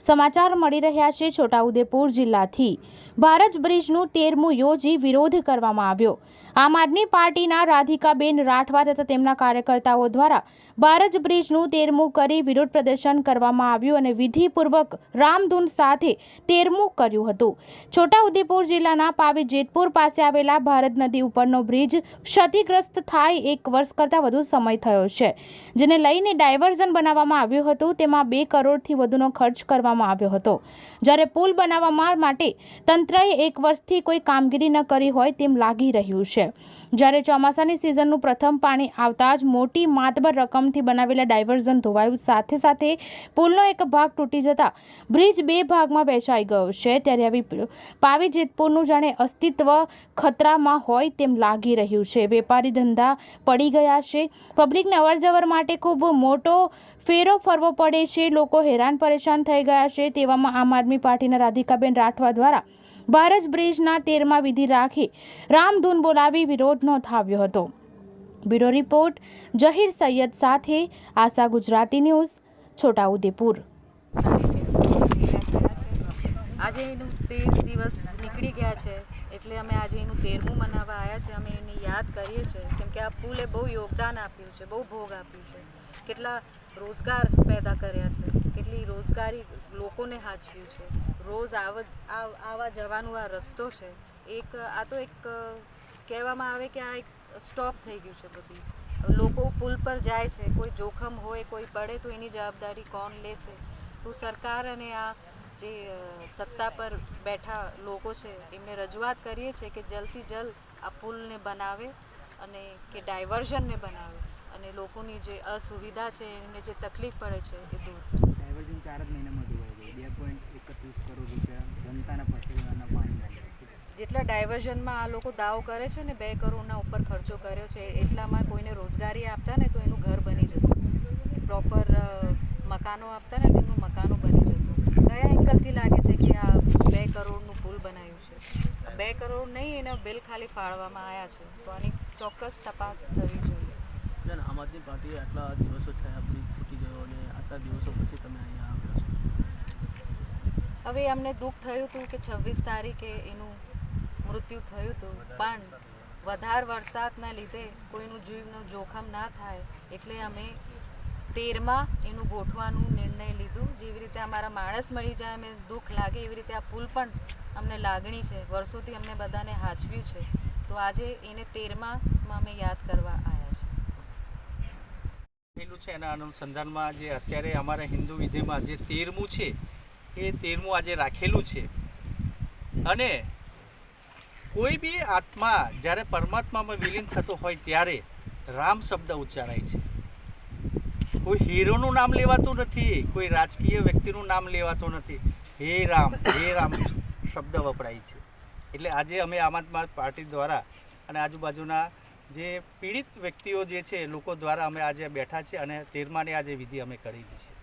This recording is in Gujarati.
સમાચાર મળી રહ્યા છે છોટાઉદેપુર જિલ્લાથી. ભારત બ્રિજનું તેરમું યોજી વિરોધ કરવામાં આવ્યો. આમ આદમી પાર્ટીના રાધિકાબેન રાઠવા તથા તેમના કાર્યકર્તાઓ દ્વારા ભારત બ્રિજનું તેરમું કરી વિરોધ પ્રદર્શન કરવામાં આવ્યું અને વિધિપૂર્વક રામધૂન સાથે તેરમું કર્યું હતું. છોટાઉદેપુર જિલ્લાના પાવી જેતપુર પાસે આવેલા ભારત નદી ઉપરનો બ્રિજ ક્ષતિગ્રસ્ત થાય એક વર્ષ કરતાં વધુ સમય થયો છે. જેને લઈને ડાયવર્ઝન બનાવવામાં આવ્યું હતું, તેમાં બે કરોડથી વધુનો ખર્ચ કરવામાં આવ્યો હતો. જ્યારે પુલ બનાવવા માટે તંત્રએ એક વર્ષથી કોઈ કામગીરી ન કરી હોય તેમ લાગી રહ્યું છે. જ્યારે ચોમાસાની સિઝનનું પ્રથમ પાણી આવતા જ મોટી માતબર રકમથી બનાવેલા ડાયવર્ઝન ધોવાયું, સાથે સાથે પુલનો એક ભાગ તૂટી જતા બ્રિજ બે ભાગમાં વહેંચાઈ ગયો છે. ત્યારે આવી પાવી જેતપુરનું જાણે અસ્તિત્વ ખતરામાં હોય તેમ લાગી રહ્યું છે. વેપારી ધંધા પડી ગયા છે. પબ્લિકને અવરજવર માટે ખૂબ મોટો ફેરો ફરવો પડે છે. લોકો હેરાન પરેશાન થઈ ગયા છે તેવામાં આમ આદમી પાર્ટીના રાધિકાબેન રાઠવા દ્વારા ભારત બ્રિજના તેરમાં વિધિ રાખી રામધૂન બોલાવી વિરોધ નોંધાવ્યો હતો. બ્યુરો રિપોર્ટ, જહીર સૈયદ સાથે આશા ગુજરાતી ન્યૂઝ, છોટાઉદેપુર. આજે એનું તેર દિવસ નીકળી ગયા છે, એટલે અમે આજે એનું તેરમું મનાવવા આવ્યા છે. અમે એને યાદ કરીએ છીએ, કેમ કે આ પુલે બહુ યોગદાન આપ્યું છે, બહુ ભોગ આપ્યું છે. કેટલા રોજગાર પેદા કર્યા છે, કેટલી લોકોને હાચવ્યું છે. રોજ આવ, આવ- જવાનું આ રસ્તો છે. એક, આ તો એક, કહેવામાં આવે કે આ એક સ્ટોપ થઈ ગયું છે બધી. લોકો પુલ પર જાય છે. કોઈ જોખમ હોય, કોઈ પડે તો એની જવાબદારી કોણ લેશે? તો સરકાર અને આ જે સત્તા પર બેઠા લોકો છે, એમને રજૂઆત કરીએ છીએ કે જલ્દથી જલ્દ આ પુલને બનાવે અને કે ડાયવર્ઝનને બનાવે અને લોકોની જે અસુવિધા છે, એમને જે તકલીફ પડે છે, એ દૂર. થાય. ચાર જ મહિનામાં ધોવાઈ ગયું બે પોઈન્ટ એકત્રીસ કરોડ રૂપિયા જનતાના પશુઓના પાણી જેટલા ડાયવર્ઝનમાં આ લોકો દાવો કરે છે ને, બે કરોડના ઉપર ખર્ચો કર્યો છે, એટલામાં કોઈને રોજગારી આપતા ને તો એનું ઘર બની જતું. પ્રોપર મકાનો આપતા ને તેમનું મકાનો બની જતું. કયા એંગલથી લાગે છે કે આ બે કરોડનું પુલ બનાવ્યું છે? બે કરોડ નહીં, એના બિલ ખાલી ફાળવામાં આવ્યા છે. તો આની ચોક્કસ તપાસ થવી જોઈએ બેન આમ આદમી પાર્ટી આટલા દિવસો થયા બ્રિજ તૂટી ગયો અને આટલા દિવસો પછી તમે અહીંયા આવ્યા છો. હવે અમને દુઃખ થયું હતું કે છવ્વીસ તારીખે એનું મૃત્યુ થયું હતું. પણ વધારે વરસાદના લીધે કોઈનું જીવનું જોખમ ના થાય એટલે અમે તેરમાં એનું ગોઠવાનું નિર્ણય લીધું. જેવી રીતે અમારા માણસ મળી જાય અમે દુઃખ લાગે, એવી રીતે આ પુલ પણ અમને લાગણી છે. વર્ષોથી અમને બધાને હાચવ્યું છે. તો આજે એને તેરમાં અમે યાદ કરવા આવ્યા. થયેલું છે એના અનુસંધાનમાં જે અત્યારે અમારા હિન્દુ વિધિમાં જે તેરમું છે, એ તેરમું આજે રાખેલું છે. અને કોઈ બી આત્મા જ્યારે પરમાત્મામાં વિલીન થતો હોય ત્યારે રામ શબ્દ ઉચ્ચારાય છે. કોઈ હીરોનું નામ લેવાતું નથી, કોઈ રાજકીય વ્યક્તિનું નામ લેવાતું નથી. હે રામ હે રામ શબ્દ વપરાય છે. એટલે આજે અમે આમ આદમી પાર્ટી દ્વારા અને આજુબાજુના જે પીડિત વ્યક્તિઓ જે છે લોકો દ્વારા અમે આજે બેઠા છે અને તેરમાની આજે વિધિ અમે કરી છે.